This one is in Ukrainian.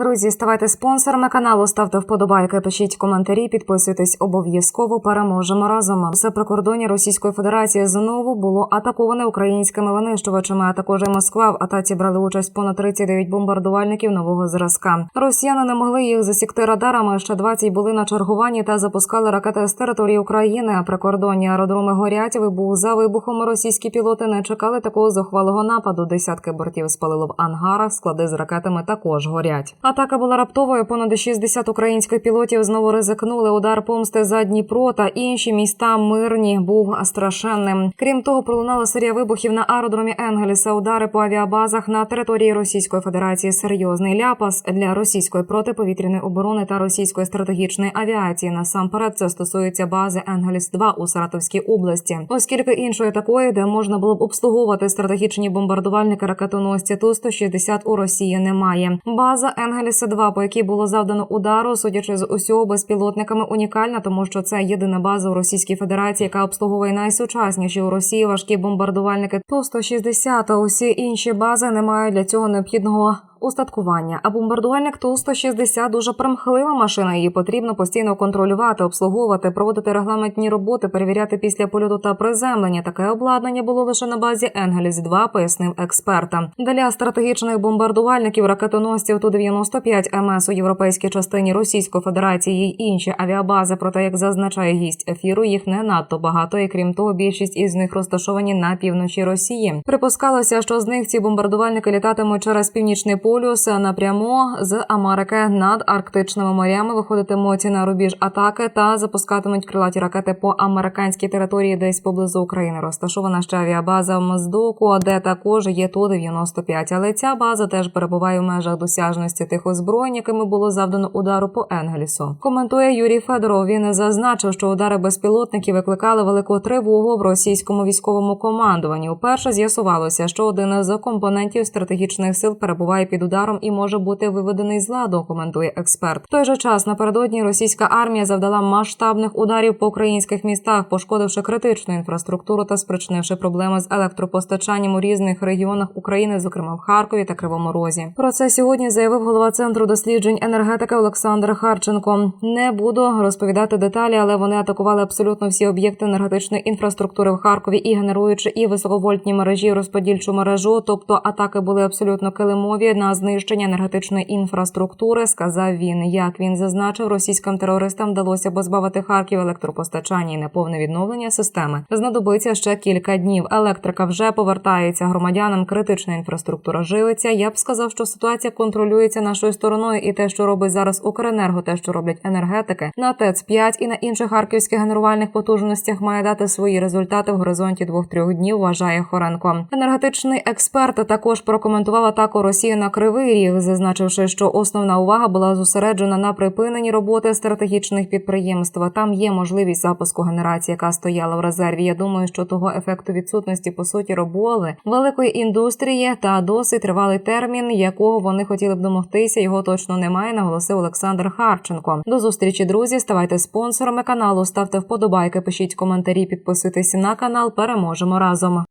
Друзі, ставайте спонсорами каналу, ставте вподобайки, пишіть коментарі, підписуйтесь обов'язково. Переможемо разом. Все прикордоння Російської Федерації знову було атаковане українськими винищувачами. А також і Москва в атаці брали участь понад 39 бомбардувальників нового зразка. Росіяни не могли їх засікти радарами. Ще 20 були на чергуванні та запускали ракети з території України. А прикордонні аеродроми горять. Вибух за вибухом. Російські пілоти не чекали такого зухвалого нападу. Десятки бортів спалило в ангарах. Склади з ракетами також горять. Атака була раптовою. Понад 60 українських пілотів знову ризикнули. Удар помсти за Дніпро та інші міста мирні був страшенним. Крім того, пролунала серія вибухів на аеродромі Енгельса. Удари по авіабазах на території Російської Федерації. Серйозний ляпас для російської протиповітряної оборони та російської стратегічної авіації. Насамперед це стосується бази Енгельс 2 у Саратовській області, оскільки іншої такої, де можна було б обслуговувати стратегічні бомбардувальники ракетоносці ту 160 у Росії немає. База Енгельса 2 по якій було завдано удару, судячи з усього безпілотниками, унікальна, тому що це єдина база у Російській Федерації, яка обслуговує найсучасніші у Росії важкі бомбардувальники ту 160 а Усі інші бази не мають для цього необхідного. Устаткування, а бомбардувальник Ту-160 дуже примхлива машина. Її потрібно постійно контролювати, обслуговувати, проводити регламентні роботи, перевіряти після польоту та приземлення. Таке обладнання було лише на базі Енгельс 2 пояснив експерта. Для стратегічних бомбардувальників ракетоносців Ту-95 МС у європейській частині Російської Федерації й інші авіабази. Проте, як зазначає гість ефіру, їх не надто багато, і крім того, більшість із них розташовані на півночі Росії. Припускалося, що з них ці бомбардувальники літатимуть через північний полюс напряму з Америки над арктичними морями. Виходитимуть на рубіж атаки та запускатимуть крилаті ракети по американській території, десь поблизу України. Розташована ще авіабаза в Моздоку, де також є ту 95 Але ця база теж перебуває в межах досяжності тих озброєнь, якими було завдано удару по Енгельсу. Коментує Юрій Федоров. Він зазначив, що удари безпілотників викликали велику тривогу в російському військовому командуванні. Уперше з'ясувалося, що один з компонентів стратегічних сил перебуває під ударом і може бути виведений з ладу. Коментує експерт. В той же час напередодні російська армія завдала масштабних ударів по українських містах, пошкодивши критичну інфраструктуру та спричинивши проблеми з електропостачанням у різних регіонах України, зокрема в Харкові та Кривому Розі. Про це сьогодні заявив голова центру досліджень енергетики Олександр Харченко. Не буду розповідати деталі, але вони атакували абсолютно всі об'єкти енергетичної інфраструктури в Харкові і генеруючи і високовольтні мережі, і розподільчу мережу. Тобто атаки були абсолютно килимові на знищення енергетичної інфраструктури. Сказав він. Як він зазначив, російським терористам вдалося позбавити Харків електропостачання і неповне відновлення системи. Знадобиться ще кілька днів. Електрика вже повертається громадянам. Критична інфраструктура живиться. Я б сказав, що ситуація контролюється нашою стороною, і те, що робить зараз Укренерго, те, що роблять енергетики на ТЕЦ 5 і на інших харківських генерувальних потужностях, має дати свої результати в горизонті двох-трьох днів. Вважає Хоренко. Енергетичний експерт також прокоментував атаку Росії на Кривий Ріг, зазначивши, що основна увага була зосереджена на припиненні роботи стратегічних підприємств. Там є можливість запуску генерації, яка стояла в резерві. Я думаю, що того ефекту відсутності по суті роботи великої індустрії та досить тривалий термін, якого вони хотіли б домогтися. Його точно немає. Наголосив Олександр Харченко. До зустрічі, друзі. Ставайте спонсорами каналу, ставте вподобайки, пишіть коментарі, підписуйтесь на канал. Переможемо разом.